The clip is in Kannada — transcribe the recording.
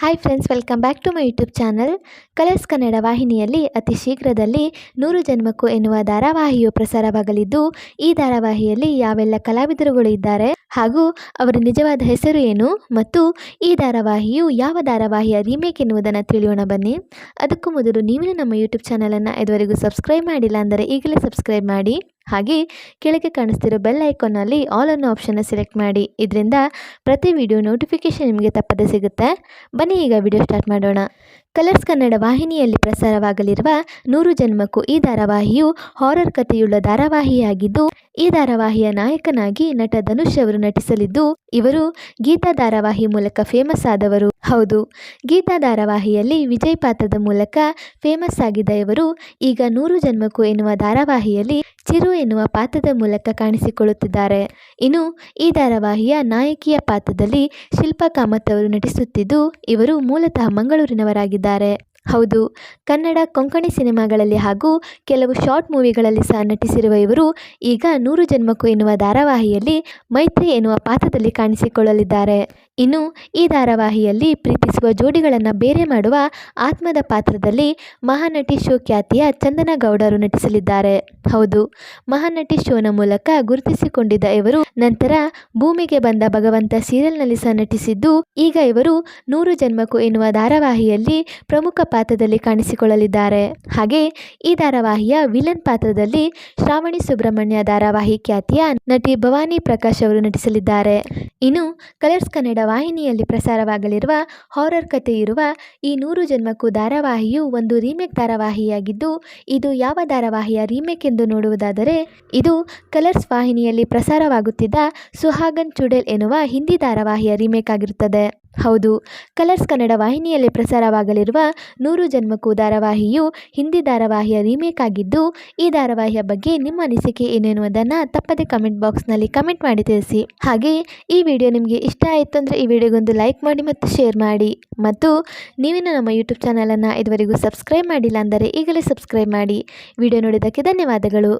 Hi friends welcome back to my YouTube channel Colors Kannada ವಾಹಿನಿಯಲ್ಲಿ ಅತಿ ಶೀಘ್ರದಲ್ಲಿ ನೂರು ಜನ್ಮಕ್ಕೂ ಎನ್ನುವ ಧಾರಾವಾಹಿಯು ಪ್ರಸಾರವಾಗಲಿದ್ದು, ಈ ಧಾರಾವಾಹಿಯಲ್ಲಿ ಯಾವೆಲ್ಲ ಕಲಾವಿದರುಗಳು ಇದ್ದಾರೆ ಹಾಗೂ ಅವರ ನಿಜವಾದ ಹೆಸರು ಏನು ಮತ್ತು ಈ ಧಾರಾವಾಹಿಯು ಯಾವ ಧಾರಾವಾಹಿಯ ರೀಮೇಕ್ ಎನ್ನುವುದನ್ನು ತಿಳಿಯೋಣ ಬನ್ನಿ. ಅದಕ್ಕೂ ಮೊದಲು ನೀವಿನ ನಮ್ಮ ಯೂಟ್ಯೂಬ್ ಚಾನಲನ್ನು ಇದುವರೆಗೂ ಸಬ್ಸ್ಕ್ರೈಬ್ ಮಾಡಿಲ್ಲ ಅಂದರೆ ಈಗಲೇ ಸಬ್ಸ್ಕ್ರೈಬ್ ಮಾಡಿ. ಹಾಗೆ ಕೆಳಗೆ ಕಾಣಿಸ್ತಿರೋ ಬೆಲ್ ಐಕಾನಲ್ಲಿ ಆಲ್ ಅನ್ನೋ ಆಪ್ಷನ್ನ ಸೆಲೆಕ್ಟ್ ಮಾಡಿ. ಇದರಿಂದ ಪ್ರತಿ ವಿಡಿಯೋ ನೋಟಿಫಿಕೇಷನ್ ನಿಮಗೆ ತಪ್ಪದೆ ಸಿಗುತ್ತೆ. ಬನ್ನಿ ಈಗ ವಿಡಿಯೋ ಸ್ಟಾರ್ಟ್ ಮಾಡೋಣ. ಕಲರ್ಸ್ ಕನ್ನಡ ವಾಹಿನಿಯಲ್ಲಿ ಪ್ರಸಾರವಾಗಲಿರುವ ನೂರು ಜನ್ಮಕ್ಕೂ ಈ ಧಾರಾವಾಹಿಯು ಹಾರರ್ ಕಥೆಯುಳ್ಳ ಧಾರಾವಾಹಿಯಾಗಿದ್ದು, ಈ ಧಾರಾವಾಹಿಯ ನಾಯಕನಾಗಿ ನಟ ಧನುಷ್ ಅವರು ನಟಿಸಲಿದ್ದು, ಇವರು ಗೀತಾ ಧಾರಾವಾಹಿ ಮೂಲಕ ಫೇಮಸ್ ಆದವರು. ಹೌದು, ಗೀತಾ ಧಾರಾವಾಹಿಯಲ್ಲಿ ವಿಜಯ್ ಪಾತ್ರದ ಮೂಲಕ ಫೇಮಸ್ ಆಗಿದ್ದ ಇವರು ಈಗ ನೂರು ಜನ್ಮಕ್ಕೂ ಎನ್ನುವ ಧಾರಾವಾಹಿಯಲ್ಲಿ ಚಿರು ಎನ್ನುವ ಪಾತ್ರದ ಮೂಲಕ ಕಾಣಿಸಿಕೊಳ್ಳುತ್ತಿದ್ದಾರೆ. ಇನ್ನು ಈ ಧಾರಾವಾಹಿಯ ನಾಯಕಿಯ ಪಾತ್ರದಲ್ಲಿ ಶಿಲ್ಪಾ ಕಾಮತ್ ಅವರು ನಟಿಸುತ್ತಿದ್ದು, ಇವರು ಮೂಲತಃ ಮಂಗಳೂರಿನವರಾಗಿದ್ದಾರೆ. ಹೌದು, ಕನ್ನಡ ಕೊಂಕಣಿ ಸಿನಿಮಾಗಳಲ್ಲಿ ಹಾಗೂ ಕೆಲವು ಶಾರ್ಟ್ ಮೂವಿಗಳಲ್ಲಿ ಸಹ ನಟಿಸಿರುವ ಇವರು ಈಗ ನೂರು ಜನ್ಮಕ್ಕೂ ಎನ್ನುವ ಧಾರಾವಾಹಿಯಲ್ಲಿ ಮೈತ್ರಿ ಎನ್ನುವ ಪಾತ್ರದಲ್ಲಿ ಕಾಣಿಸಿಕೊಳ್ಳಲಿದ್ದಾರೆ. ಇನ್ನು ಈ ಧಾರಾವಾಹಿಯಲ್ಲಿ ಪ್ರೀತಿಸುವ ಜೋಡಿಗಳನ್ನು ಬೇರೆ ಮಾಡುವ ಆತ್ಮದ ಪಾತ್ರದಲ್ಲಿ ಮಹಾನಟಿ ಶೋ ಖ್ಯಾತಿಯ ಚಂದನ ಗೌಡರು ನಟಿಸಲಿದ್ದಾರೆ. ಹೌದು, ಮಹಾನಟಿ ಶೋನ ಮೂಲಕ ಗುರುತಿಸಿಕೊಂಡಿದ್ದ ಇವರು ನಂತರ ಭೂಮಿಗೆ ಬಂದ ಭಗವಂತ ಸೀರಿಯಲ್ನಲ್ಲಿ ಸಹ ನಟಿಸಿದ್ದು, ಈಗ ಇವರು ನೂರು ಜನ್ಮಕ್ಕೂ ಎನ್ನುವ ಧಾರಾವಾಹಿಯಲ್ಲಿ ಪ್ರಮುಖ ಪಾತ್ರದಲ್ಲಿ ಕಾಣಿಸಿಕೊಳ್ಳಲಿದ್ದಾರೆ. ಹಾಗೆ ಈ ಧಾರಾವಾಹಿಯ ವಿಲನ್ ಪಾತ್ರದಲ್ಲಿ ಶ್ರಾವಣಿ ಸುಬ್ರಹ್ಮಣ್ಯ ಧಾರಾವಾಹಿ ಖ್ಯಾತಿಯ ನಟಿ ಭವಾನಿ ಪ್ರಕಾಶ್ ಅವರು ನಟಿಸಲಿದ್ದಾರೆ. ಇನ್ನು ಕಲರ್ಸ್ ಕನ್ನಡ ವಾಹಿನಿಯಲ್ಲಿ ಪ್ರಸಾರವಾಗಲಿರುವ ಹಾರರ್ ಕಥೆಯಿರುವ ಈ ನೂರು ಜನ್ಮಕ್ಕೂ ಧಾರಾವಾಹಿಯು ಒಂದು ರೀಮೇಕ್ ಧಾರಾವಾಹಿಯಾಗಿದ್ದು, ಇದು ಯಾವ ಧಾರಾವಾಹಿಯ ರೀಮೇಕ್ ಎಂದು ನೋಡುವುದಾದರೆ, ಇದು ಕಲರ್ಸ್ ವಾಹಿನಿಯಲ್ಲಿ ಪ್ರಸಾರವಾಗುತ್ತಿದ್ದ ಸುಹಾಗನ್ ಚುಡೇಲ್ ಎನ್ನುವ ಹಿಂದಿ ಧಾರಾವಾಹಿಯ ರೀಮೇಕ್ ಆಗಿರುತ್ತದೆ. ಹೌದು. ಕಲರ್ಸ್ ಕನ್ನಡ ವಾಹಿನಿಯಲ್ಲಿ ಪ್ರಸಾರವಾಗಲಿರುವ ನೂರು ಜನ್ಮಕ್ಕೂ ಧಾರಾವಾಹಿಯು ಹಿಂದಿ ಧಾರಾವಾಹಿಯ ರೀಮೇಕ್ ಆಗಿದ್ದು, ಈ ಧಾರಾವಾಹಿಯ ಬಗ್ಗೆ ನಿಮ್ಮ ಅನಿಸಿಕೆ ಏನೆನ್ನುವುದನ್ನು ತಪ್ಪದೆ ಕಮೆಂಟ್ ಬಾಕ್ಸ್ನಲ್ಲಿ ಕಮೆಂಟ್ ಮಾಡಿ ತಿಳಿಸಿ. ಹಾಗೆ, ಈ ವಿಡಿಯೋ ನಿಮಗೆ ಇಷ್ಟ ಆಯಿತು ಅಂದರೆ ಈ ವಿಡಿಯೋಗೊಂದು ಲೈಕ್ ಮಾಡಿ ಮತ್ತು ಶೇರ್ ಮಾಡಿ. ಮತ್ತು ನೀವಿನ್ನು ನಮ್ಮ ಯೂಟ್ಯೂಬ್ ಚಾನಲನ್ನು ಇದುವರೆಗೂ ಸಬ್ಸ್ಕ್ರೈಬ್ ಮಾಡಿಲ್ಲ ಅಂದರೆ ಈಗಲೇ ಸಬ್ಸ್ಕ್ರೈಬ್ ಮಾಡಿ. ವಿಡಿಯೋ ನೋಡಿದ್ದಕ್ಕೆ ಧನ್ಯವಾದಗಳು.